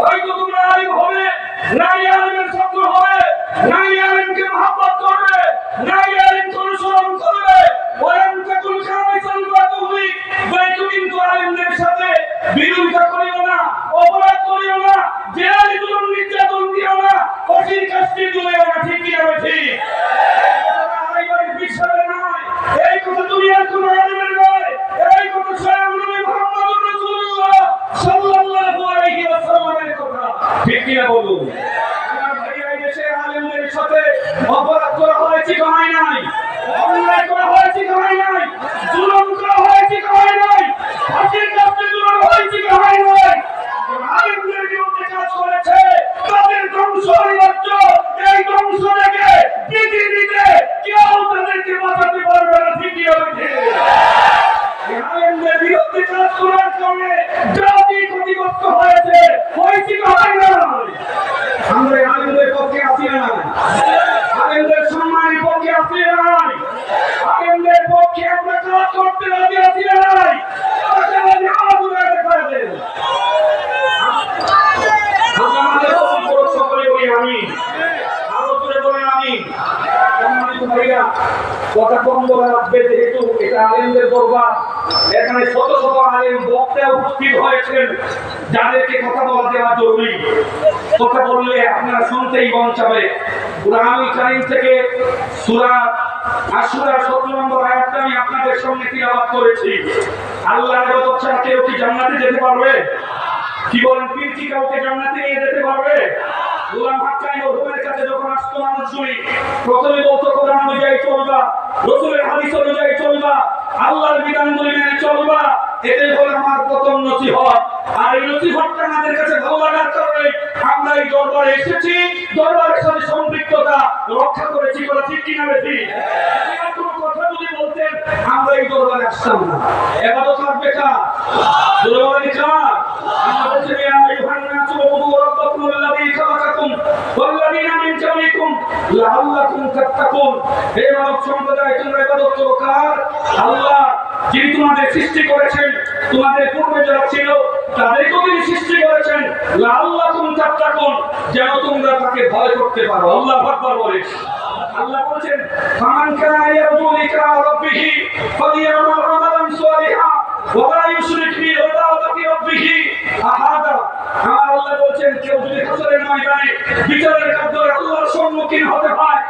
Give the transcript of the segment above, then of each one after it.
Vai, todo এটা আলেমদের দরবার। এখানে শত শত আলেম বক্তা যাদেরকে কথা বলা জরুরি। কথা বললে আপনারা শুনতেই মন চাবে। কোরআনুল কারীম থেকে সূরা আশুরা 17 নম্বর আয়াতটা আমি আপনাদের সামনে তিলাওয়াত করেছি। আল্লাহর ইবাদত ছাড়া কেউ কি জান্নাতে যেতে পারবে? কি বলেন পীর কি কাউকে জান্নাতে নিয়ে যেতে পারবে? গোলাম হাক্কানি রসুলের কাছে যখন আসতো মানুষগুলি, প্রথমে বলতো, কোরআন অনুযায়ী চলবা। রসুলের হাদিস অনুযায়ী চলবা আল্লাহর বিধানগুলি মেনে চলবা এটাই হলো আমার প্রথম নসিহত। আর এই নসিহতটা আমাদের কাছে ভালো লাগার কারণে আমরা এই দরবারে এসেছি দরবারের সাথে সম্পৃক্ততা রক্ষা করেছি বলে ঠিক কিনা বেশি কথা যদি বলতেন আমরা এই দরবারে আসতাম না। এবাদত লাগবে কার? দরবারে কার? আমরা বলছি আইয়ুহান নাসু আল্লাযী খালাকাকুম ওয়াল্লাযীনা মিন ক্বাবলিকুম লাআল্লাকুম তাত্তাকুন। হে মানব সম্প্রদায় আল্লাহ, যিনি তোমাদের সৃষ্টি করেছেন, তোমাদের পূর্বে যারা ছিল, তাদেরকেও তিনি সৃষ্টি করেছেন। লাআল্লাকুম তাত্তাকুন, যেন তোমরা তাকে ভয় করতে পারো। আল্লাহ আকবার বলে। আল্লাহ বলেছেন, ফামান কানা ইয়ারজু লিকা রাব্বিহি, ফালিয়ামাল আমালান সালিহা ওয়া লা ইউশরিক বি ইবাদাতি রাব্বিহি আহাদা। হতে হয়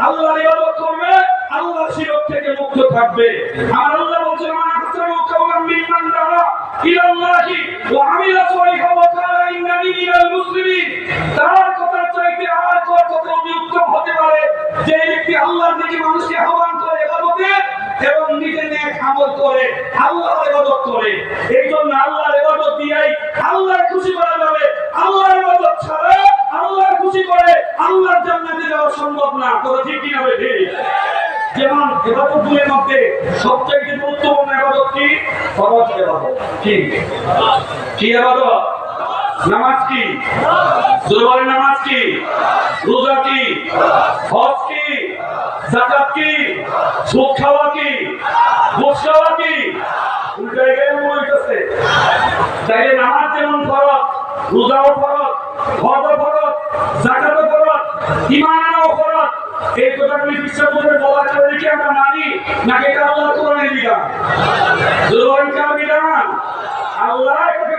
আল্লাহ বলেছেন যে ব্যক্তি আল্লাহর দিকে মানুষকে আহ্বান করে ইবাদতে এবং নিজে নেক আমল করে, আল্লাহর ইবাদত করে। এই জন্য আল্লাহর ইবাদত দিয়েই আল্লাহর খুশি করা যাবে। আল্লাহর ইবাদত ছাড়া আল্লাহর খুশি করে আল্লাহর জান্নাতে যাওয়া সম্ভব না। কথা ঠিক কি হবে ঠিক? যেমন ইবাদতগুলোর মধ্যে সবচেয়ে গুরুত্বপূর্ণ ইবাদত কি? ফরজ ইবাদত কি? কি ইবাদত নামাজ কি? জোরে নামাজ কি? রোজা কি? হজ কি? যাকাত কি সুদ খাওয়া কি? ঘুষ খাওয়া কি? মনে হইতেছে তাইলে নামাজ যেমন ফরজ, রোজাও ফরজ হজও ফরজ, যাকাতও ফরজ ঈমান আনাও ফরজ। এই কথাগুলি বিশ্বাস করে বলার কারণে কি আমরা মানি? নাকি এটা আল্লাহর কোরআনের বিধান জোরে কার বিধান? আল্লাহ এটাকে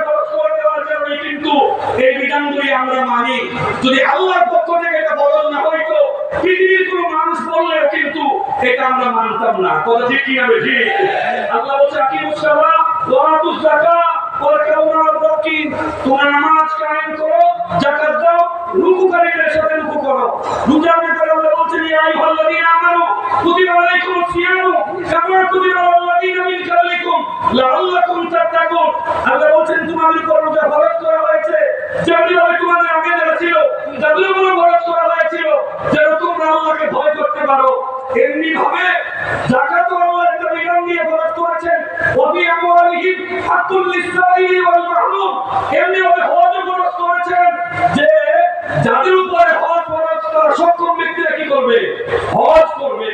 কারণে কিন্তু এই বিধানগুলি আমরা মানি। যদি আল্লাহর পক্ষ থেকে এটা বদল না হইতো, পৃথিবীর কোনো মানুষ বললেও এটা আমরা মানতাম না। কথা ঠিক কি হবে ঠিক আল্লাহ বলছে কি মুসালা ওয়াতুজ যাকাত তোমরা নামাজ কায়েম করো, যাকাত দাও, রুকুকারীদের সাথে রুকু করো। রোজার ব্যাপারে আল্লাহ বলছেন, ইয়া আইয়ুহাল্লাযীনা আমানু, কুতিবা আলাইকুমুস কামা কুতিবা আলাল্লাযীনা মিন ক্বাবলিকুম লাআল্লাকুম তাত্তাকুন। আল্লাহ বলছেন, তোমাদের করবে, হজ করবে,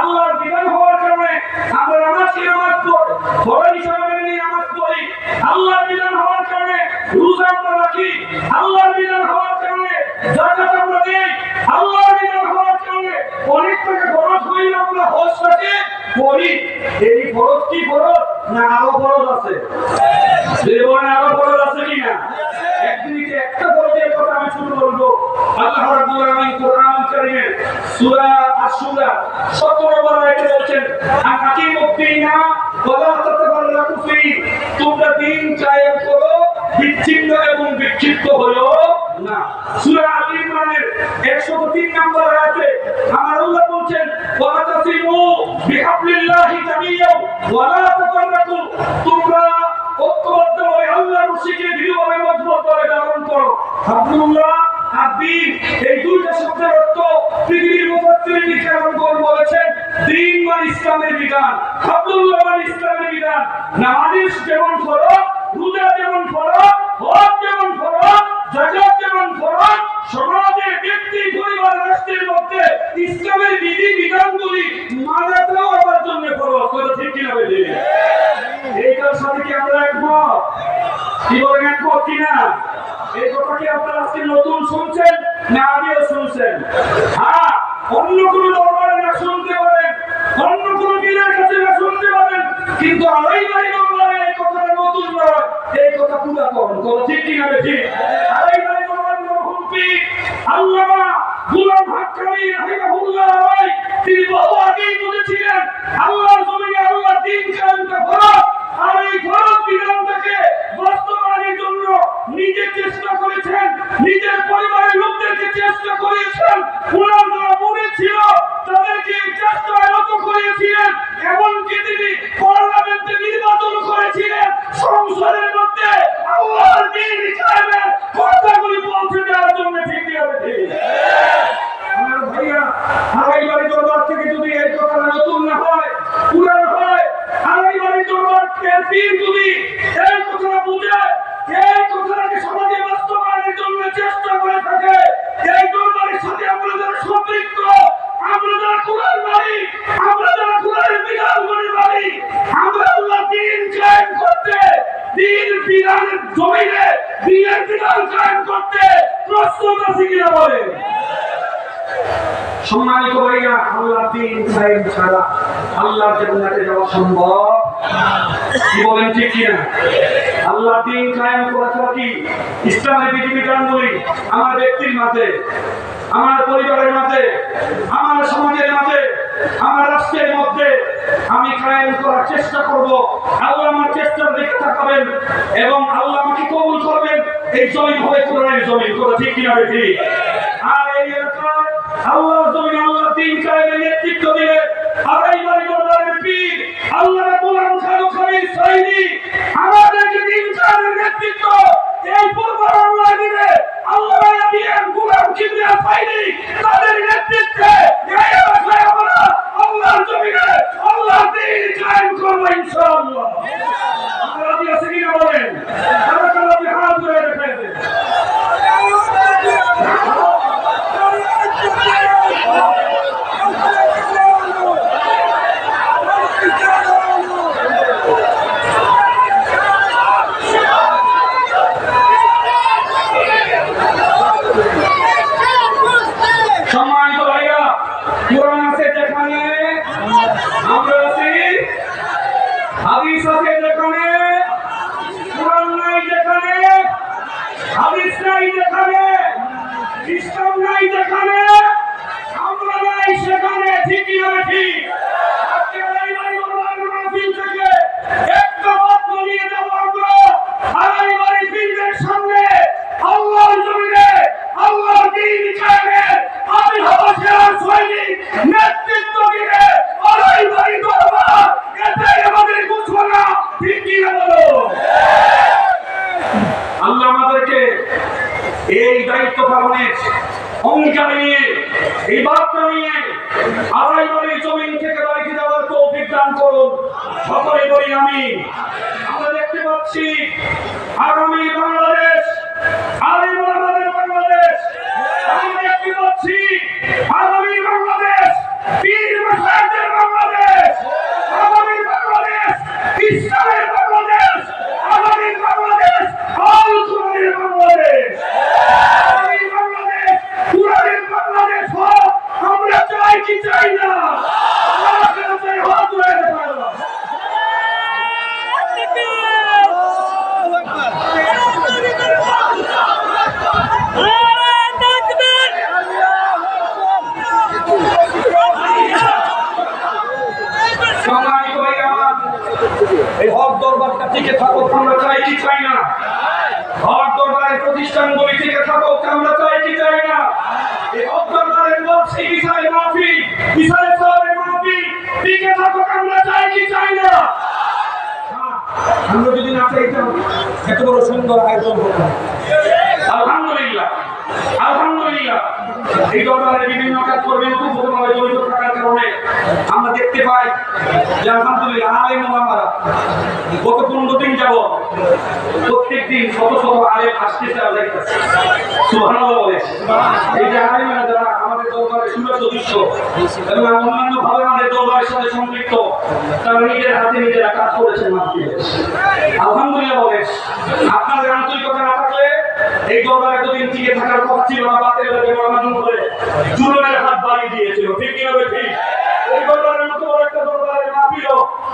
আল্লাহর বিধান হওয়ার কারণে আমরা নামাজ কি নামাজ পড়ি? ফরজ হিসাবে নিয়ে নামাজ পড়ি। আল্লাহর বিধান হওয়ার কারণে রোজা আমরা রাখি। আল্লাহর বিধান হওয়ার কারণে যাকাত আমরা দেই। আল্লাহর বিধান হওয়ার কারণে অনেক টাকা খরচ হয়ে আমরা হজটাকে করি এই খরচ কি খরচ না আরও খরচ আছে? জীবনে আরও খরচ আছে কিনা? একদিন একটা খরচের কথা আমি শুরু করব আল্লাহ রাব্বুল আলামিন কোরআন কারীমের সূরা আশ-শুরা 17 নম্বর আয়াতে তোমরা দিন কায়েম করো বিচ্ছিন্ন এবং বিক্ষিপ্ত হলো না। সূরা আলী ইমরানের 103 নম্বর আয়াতে আমার বলছেন ওয়া তোমরা ঐক্যবদ্ধ হয়ে দৃঢ়ভাবে মজবুত করে ধারণ করো। আব্দুল্লাহ আর দিন এই দুইটা শব্দের অর্থ পৃথিবীর মুফাসসিরিন কেরামগণ বলেছেন দিন মানে ইসলামের বিধান আব্দুল্লাহ মানে ইসলামের বিধান। নামাজ যেমন ফরজ রোজা যেমন ফরজ হজ যেমন ফরজ যাকাত যেমন ফরজ সমাজের ব্যক্তি, পরিবার, রাষ্ট্রের মধ্যে ইসলামের বিধি, বিধানগুলি মানাটাও আমার জন্য ফরজ কথা ঠিক কিনা বেদে? এইটার সাথে কি আমরা একমত? কি বলেন একমত কিনা এই কথা কি আপনারা আজকে নতুন শুনছেন? না আগেও শুনছেন। হ্যাঁ অন্য কোনো দরবারে না, শুনতে পারেন। অন্য কোনো পীরের কাছে না, শুনতে পারেন। কিন্তু আড়াই বাড়ি দরবারে এই কথাটা নতুন নয়। এই কথা পুরাতন কথা ঠিক কিনা ঠিক আড়াই বাড়ি দরবারে মরহুম পীর আল্লামা গুলাম হাক্কানি রাহিমাহুল্লাহ তিনি বহু আগেই বলেছিলেন আল্লাহর জমিনে আল্লাহ দিন কায়েমটা ফরজ আর এই ফরজ বিধানটাকে বাস্তবায়নের জন্য নিজে চেষ্টা করেছেন নিজের পরিবারের লোকদেরকে চেষ্টা করিয়েছেন ওনার যারা মনে ছিল তাদেরকে এই চেষ্টায় নত করিয়েছিলেন এমনকি তিনি পার্লামেন্টে নির্বাচন করেছিলেন সংসদের মধ্যে আল্লাহর দিন কায়েমের কথাগুলি পৌঁছে দেওয়ার জন্য ঠিক হবে ঠিক আমার ভাইয়া আড়াই বাড়ি দরবার থেকে যদি এই কথা নতুন হয়, পুরান হয় আড়াই বাড়ি দরবার থেকে যদি এই কথা বুঝে আছি কিনা বলে সম্মানিত ভাইয়া আল্লাহ দিন কায়েম ছাড়া আল্লাহর জান্নাতে যাওয়া সম্ভব? কি বলেন, ঠিক কিনা? আল্লাহ দিন কায়েম করা ছাড়া কি ইসলামের বিধিবিধানগুলি আমার ব্যক্তির মাঝে, আমার পরিবারের মাঝে, আমার সমাজের মাঝে, আমার রাষ্ট্রের মধ্যে আমি কায়েম করার চেষ্টা করব। আল্লাহ আমার চেষ্টার দিকে তাকাবেন এবং আল্লাহ আমাকে কবুল করবেন। এই জমিন হবে কোরআনের জমিন করে ঠিক কিনা ঠিক আর এই এলাকায় আল্লাহর জমিন আল্লাহ দিন কায়েমের নেতৃত্ব দিবে। আড়াই বাড়ি দরবারের পীর আল্লাহ গোলাম খালু খালিদ সাইদি আমাদেরকে দিন কায়েমের নেতৃত্ব, এই পূর্ব বাংলা দিবে। আল্লাহ গোলাম, কিবরিয়া সাইদি তাদের নেতৃত্বে এই এলাকায় আমরা আল্লাহর জমিনে আল্লাহ দিন কায়েম করব ইনশাআল্লাহ আমরা রাজি আছি কিনা বলেন আমরা কালা হাত ধরে রেখে দেন সম্মানিত ভাইয়া কোরআন আছে যেখানে আমরা আছি হাদিস আছে যেখানে কোরআন নাই যেখানে হাদিস নাই যেখানে ইসলাম নাই যেখানে আমরা নাই সেখানে ঠিকই হবে ঠিক আজকে এই বাড়ি দরবার মাহফিল থেকে একটা বাক্য নিয়ে যাব আমরা আড়াই বাড়ি ফিল্ডের সামনে আল্লাহর জমিনে আল্লাহর দিন কায়েমে আমি হব সেরা সৈনিক নেতৃত্ব দিবে আড়াই বাড়ি দরবার এটাই আমাদের ঘোষণা ঠিক কি না বলো আল্লাহ আমাদেরকে এই দায়িত্ব পালনের আমরা দেখতে পাচ্ছি আগামী বাংলাদেশ আলিম আমাদের বাংলাদেশ। দেখতে পাচ্ছি আগামী বাংলাদেশ পীর বাংলাদেশ আগামী বাংলাদেশ আল কোরআনের বাংলাদেশ আগামী বাংলাদেশ কোরআনের বাংলাদেশ হোক আমরা চাই কি চাই না আমরা চাই হাত ধরে দেখাবো Allahu Akbar. এই অজ্ঞানের বলছি বিচারে বিচারে সরে মাফি টিকে থাকুক আমরা চাই কি চাই না হ্যাঁ, আমরা যদি না চাইতাম এত বড় সুন্দর আয়োজন না। আলহামদুলিল্লাহ। আলহামদুলিল্লাহ। এই দরবারে বিভিন্ন কাজ করবেন উপকরণে জড়িত আমরা দেখতে পাই যে আলহামদুলিল্লাহ, আলেম গত পনেরো দিন যাব প্রত্যেক দিন শত শত আলেম আসতেছে বলে। এই যে আলেমেরা আমাদের দরবারে সদস্য এবং অন্যান্য ভাবে আমাদের দরবারের সাথে সম্পৃক্ত, তারা হাতে নিজেরা কাজ করেছেন আলহামদুলিল্লাহ বলে। আপনাদের আন্তরিকতা না থাকলে এই দরবার এতদিন টিকে থাকার কথা ছিল না বাতিল হাত বাড়িয়ে দিয়েছিল। ঠিক কি হবে ঠিক? এই দরবারের